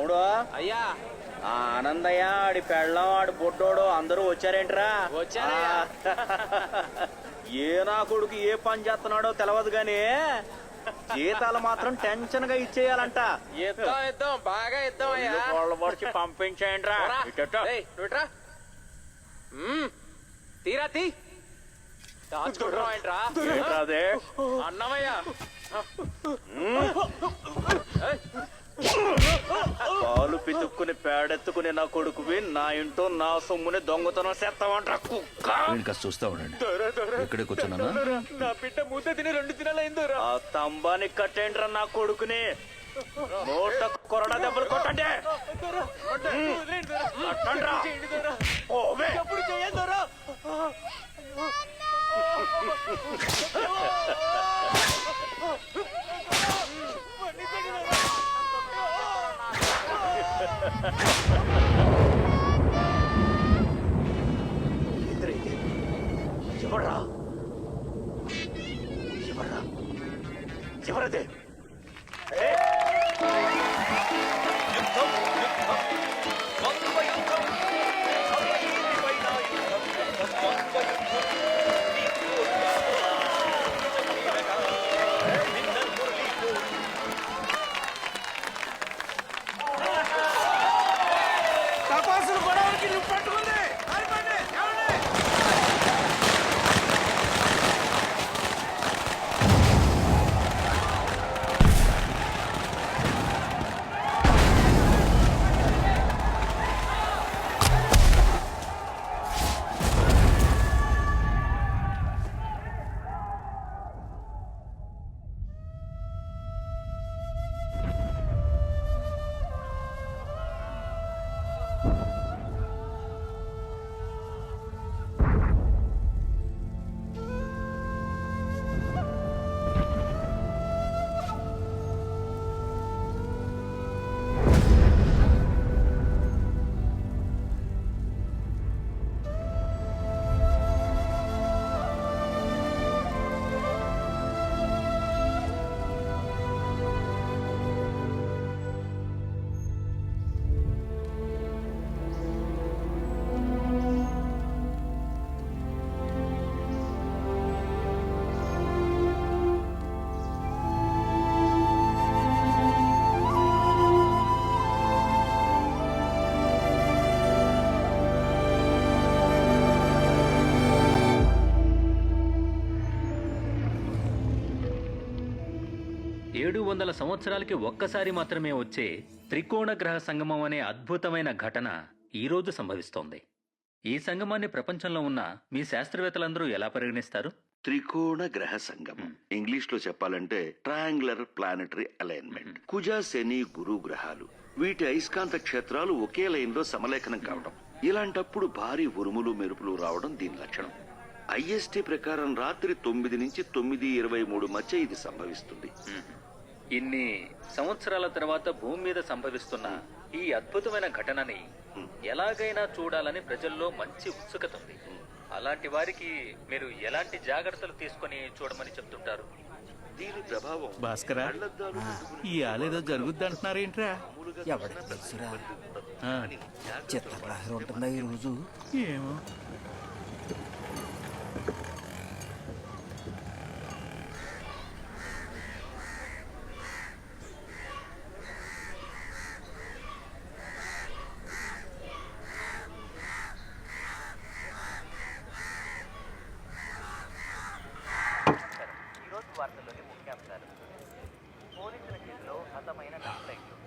తమ్ముడు అయ్యా ఆ ఆనందయ్య ఆడి పెళ్ళం ఆడి బొడ్డోడు అందరూ వచ్చారేంట్రా వచ్చారయ్యా. ఏ నా కొడుకు ఏ పని చేస్తున్నాడో తెలియదు గాని జీతాలు మాత్రం టెన్షన్గా ఇచ్చేయాలంట ఇద్దాం బాగా ఇద్దాం అయ్యా ఒళ్ళు కోళ్ళ పొడిచి పంపించేయండిరా పోరా. ఏయ్. మ్మ్. తీరా తీ దాచుకుంటున్నావు ఏంట్రా? ఏంట్రా అదే? అన్నమయ్యా ఏయ్, పాలు పితుక్కుని పేడెత్తుకుని నా కొడుకువి నా ఇంటో నా సొమ్ముని దొంగతనం చేస్తావంట కుక్క. వీడికి చూస్తా ఉండండి. ఇక్కడే కూర్చున్నానా నా బిడ్డ ముద్ద తిని రెండు దినాలైందో ఆ స్తంభాన్ని కట్టేంట్రా నా కొడుకుని. నోట కొరడా దెబ్బలు కొట్టండి. కట్టండ్రా. Ha ha ha ha ha! ఏడు వందల సంవత్సరాలకి ఒక్కసారి మాత్రమే వచ్చే త్రికోణ గ్రహ సంగమం అనే అద్భుతమైన ఘటన ఈ రోజు సంభవిస్తోంది. ఈ సంగమాన్ని ప్రపంచంలో ఉన్న మీ శాస్త్రవేత్తలందరూ ఎలా పరిగణిస్తారు? త్రికోణ గ్రహ సంగమం. ఇంగ్లీష్లో చెప్పాలంటే ట్రయాంగులర్ ప్లానటరీ అలైన్మెంట్. కుజ శని గురు గ్రహాలు. వీటి అయస్కాంత క్షేత్రాలు ఒకే లైన్లో సమలేఖనం కావడం. ఇలాంటప్పుడు భారీ ఉరుములు మెరుపులు రావడం దీని లక్షణం. ఐఎస్టీ ప్రకారం రాత్రి తొమ్మిది నుంచి తొమ్మిది ఇరవై మూడు మధ్య ఇది సంభవిస్తుంది. ఇన్ని సంవత్సరాల తర్వాత భూమి మీద సంభవిస్తున్న ఈ అద్భుతమైన ఘటనని ఎలాగైనా చూడాలని ప్రజల్లో మంచి ఉత్సుకత ఉంది. అలాంటి వారికి మీరు ఎలాంటి జాగ్రత్తలు తీసుకొని చూడమని చెప్తుంటారు? దీని ప్రభావం భాస్కరా ఈ ఆలేదో జరుగుద్ది అంటున్నారేంట్రా ఎవరికి తెలుసురా? చిత్రప్రహరం ఉంటుందా ఈ రోజు ఏమో.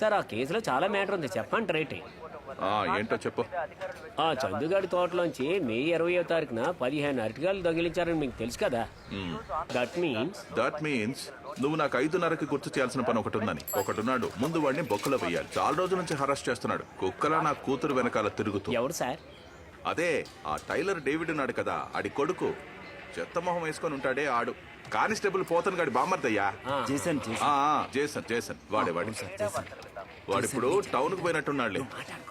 సార్ ఆ కేసులో చాలా మ్యాటర్ ఉంది. చెప్పండి రైట్. ఏంటో చెప్పు. ఆ చందుగాడి తోటలోంచి మే ఇరవయో తారీఖున పదిహేను అరటికాయలు దొంగిలించారని మీకు తెలుసు కదా? దట్ మీన్స్ దట్ మీన్స్ నువ్వు నాకు ఐదున్నరకి గుర్తు చేయాల్సిన పని ఒకటి ఉందని. ఒకడున్నాడు ముందు వాడిని బొక్కలో వెయ్యాలి చాలా రోజుల నుంచి హరాస్ చేస్తున్నాడు. కుక్కలా నా కూతురు వెనకాల తిరుగుతూ. ఎవరు సార్? అదే ఆ టైలర్ డేవిడ్ ఉన్నాడు కదా. ఆడి కొడుకు. చెత్త మొహం వేసుకొని ఉంటాడే ఆడు. కానిస్టేబుల్ పోతను గాడి బామ్మర్దయ్యా? చేశాను చేశాను ఆ, ఆ, జేసన్ జేసన్. వాడే వాడి. వాడిప్పుడు టౌన్కు పోయినట్టున్నాడులే.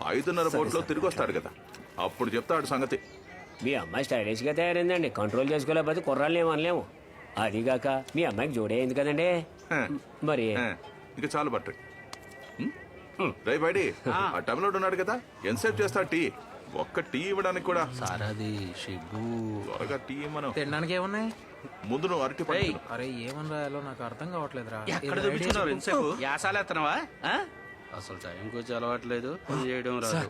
ఐదున్నర బోట్లో తిరిగి వస్తాడు కదా. అప్పుడు చెప్తాడు సంగతి. మీ అమ్మాయి స్టైలిష్గా తయారైందండి. కంట్రోల్ చేసుకోలేకపోతే కుర్రాళ్ళు ఏమనలేము అదిగాక మీ అమ్మాయికి జోడీ అయింది కదండి. మరి? హ. ఇక చాలు బట్టు రే బయడి ఆ. టైంలో ఉన్నాడు కదా. ఎంతసేపు చేస్తా టీ? ఒక్క టీ ఇవ్వడానికి కూడా. సార్ అది షిగ్గు త్వరగా టీ మనం తినడానికి ఏమున్నాయి? ముందు నువ్వు అరటి పండు తిను. అరే ఏమని రాయాలో నాకు అర్థం కావట్లేదురా. ఎక్కడ చూపించుకున్నారు ఎంతసేపు యాసాలేస్తున్నావా అసలు టైంకి వచ్చి అలవాట్లేదు. పని చేయడం రాదు.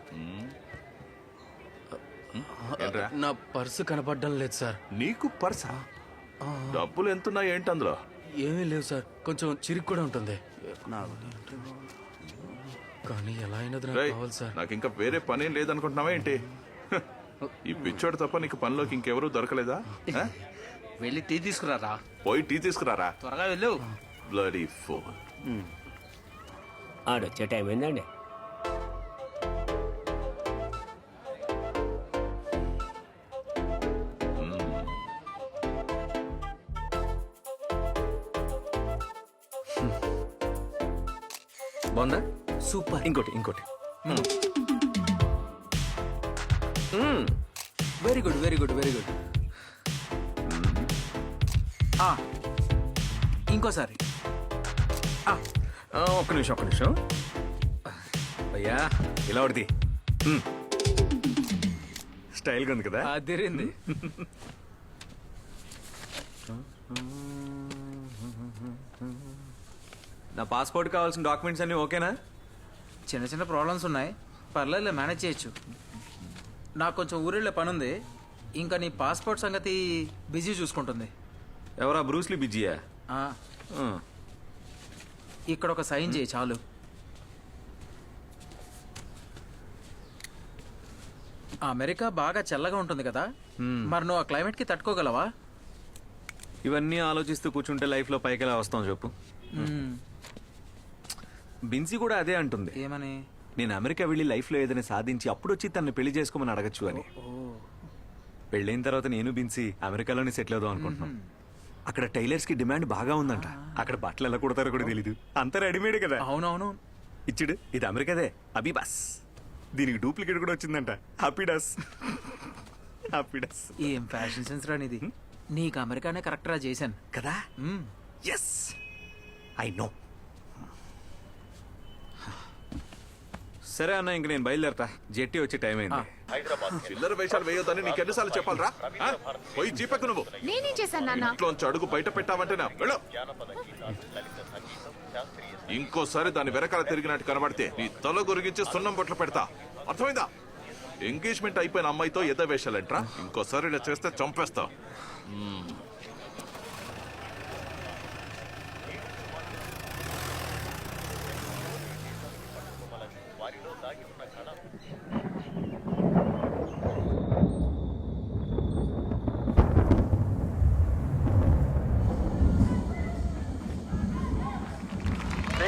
నా పర్సు కనపడడం లేదు సార్. నీకు పర్సా? డబ్బులు ఎంతున్నాయి ఏంటి అందులో? ఏమీ లేవు సార్. కొంచెం చిరిగి కూడా ఉంటుంది. కానీ ఎలా అయినది నాకు రేయ్, కావాలి సార్. నాకు ఇంకా వేరే పనేం లేదనుకుంటున్నావా ఏంటి? హ, ఈ పిచ్చోడు తప్ప నీకు పనిలోకి ఇంకెవరూ దొరకలేదా? వెళ్ళి టీ తీసుకురారా? పోయి టీ తీసుకురారా? త్వరగా వెళ్ళు. బ్లడీ ఫోన్ ఆడొచ్చే టైం ఏందండి బాగుందా? సూపర్. ఇంకోటి ఇంకోటి. Very good very good very good ఇంకోసారి. ఆ, ఒక్క నిమిషం ఒక్క నిమిషం. అయ్యా ఇలా ఒకటి స్టైల్గా ఉంది కదా? అదిరింది నా పాస్పోర్ట్ కావాల్సిన డాక్యుమెంట్స్ అన్ని ఓకేనా? చిన్న చిన్న ప్రాబ్లమ్స్ ఉన్నాయి. పర్లేదులే మేనేజ్ చేయొచ్చు. నాకు కొంచెం ఊరిళ్ళే పని ఉంది ఇంకా నీ పాస్పోర్ట్ సంగతి బిజీ చూసుకుంటుంది. ఎవరా? బ్రూస్లీ బిజీయా ఆ, ఇక్కడ ఒక సైన్ చేయి చాలు. అమెరికా బాగా చల్లగా ఉంటుంది కదా? మరి నువ్వు ఆ క్లైమేట్కి తట్టుకోగలవా? ఇవన్నీ ఆలోచిస్తూ కూర్చుంటే లైఫ్లో పైకి ఎలా వస్తాం చెప్పు. మ్మ్. బిన్సీ కూడా అదే అంటుంది. ఏమని? నేను అమెరికా వెళ్ళి లైఫ్లో ఏదైనా సాధించి అప్పుడు వచ్చి తనని పెళ్ళి చేసుకోమని అడగచ్చు అని. పెళ్ళైన తర్వాత నేను బిన్సీ అమెరికాలోనే సెటిల్ అవుదాం అనుకుంటున్నాం. అక్కడ టైలర్స్కి డిమాండ్ బాగా ఉందంట. అక్కడ బట్టలు ఎలా కుడతారో కూడా తెలీదు. అంతా రెడీమేడ్ కదా. అవునవును. ఇచ్చుడు ఇది అమెరికాదే. అబిబాస్ దీనికి డూప్లికేట్ కూడా వచ్చిందంట. హ్యాపీడాస్ హ్యాపీడాస్ ఏం ఫ్యాషన్ సెన్స్ రానిది నీకు అమెరికానే కరెక్ట్ రా చేశాను కదా. ఎస్ ఐ నో సరే అన్న ఇంక నేను బయలుదేరతా. జెట్టి వచ్చే టైం అయింది. చిల్లర వేషాలు వేయొద్దని నీకు ఎన్నిసార్లు చెప్పాలరా? ఆ? పోయి జీపెక్కు నువ్వు. నేనేం చేశాను నాన్న? ఇంట్లోంచి అడుగు బయట పెట్టావంటే నా వెళ్ళు. ఇంకోసారి దాని వెనకాల తిరిగినట్టు కనబడితే నీ తల గురిగించి సున్నం బొట్లు పెడతా. అర్థమైందా? ఎంగేజ్మెంట్ అయిపోయిన అమ్మాయితో ఎద వేషాలంట్రా? ఇంకోసారి ఇలా చేస్తే చంపేస్తా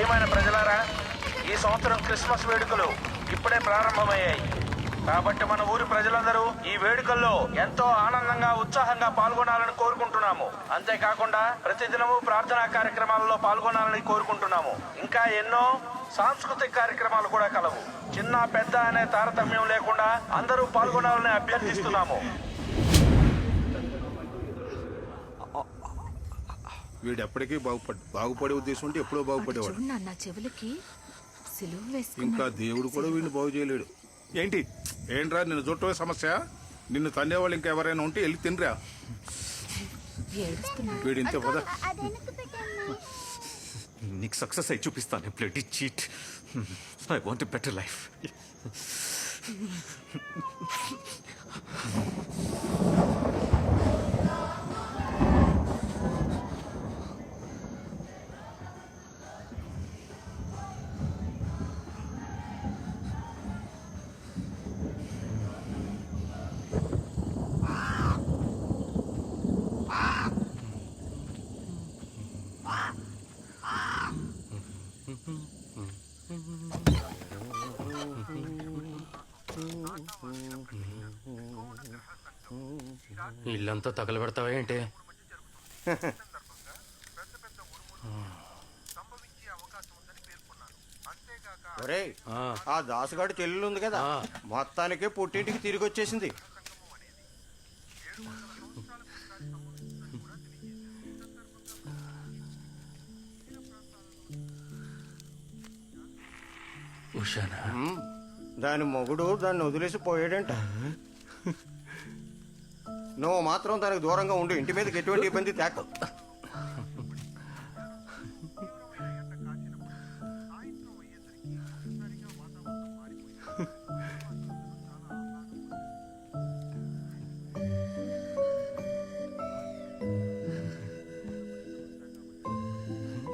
ప్రియమైన ప్రజలారా ఈ సంవత్సరం క్రిస్మస్ వేడుకలు ఇప్పుడే ప్రారంభమయ్యాయి. కాబట్టి మన ఊరి ప్రజలందరూ ఈ వేడుకల్లో ఎంతో ఆనందంగా ఉత్సాహంగా పాల్గొనాలని కోరుకుంటున్నాము. అంతేకాకుండా ప్రతిదినము ప్రార్థనా కార్యక్రమాలలో పాల్గొనాలని కోరుకుంటున్నాము. ఇంకా ఎన్నో సాంస్కృతిక కార్యక్రమాలు కూడా కలవు. చిన్న పెద్ద అనే తారతమ్యం లేకుండా అందరూ పాల్గొనాలని అభ్యర్థిస్తున్నాము. వీడు ఎప్పటికీ బాగుపడు బాగుపడే ఉద్దేశం ఉంటే ఎప్పుడో బాగుపడేవాడు. చూడు నాన్న చెవులకి ఇంకా దేవుడు కూడా వీడిని బాగు చేయలేడు. ఏంటి? ఏంట్రా నిన్ను చుట్టమే సమస్య? నిన్ను తన్నేవాళ్ళు ఇంకా ఎవరైనా ఉంటే వెళ్ళి తినరా? వీడు ఇంతే పద నీకు సక్సెస్ అయి చూపిస్తాను. Blood cheat I want better life ఇల్లంతా తగలబెడతావా ఏంటి? ఆ. దాసుగాడి చెల్లెలు ఉంది కదా. మొత్తానికి పుట్టింటికి తిరిగి వచ్చేసింది ఉషానా? దాని మొగుడు దాన్ని వదిలేసి పోయాడంట. నువ్వు మాత్రం దానికి దూరంగా ఉండు ఇంటి మీదకి ఎటువంటి ఇబ్బంది తేక.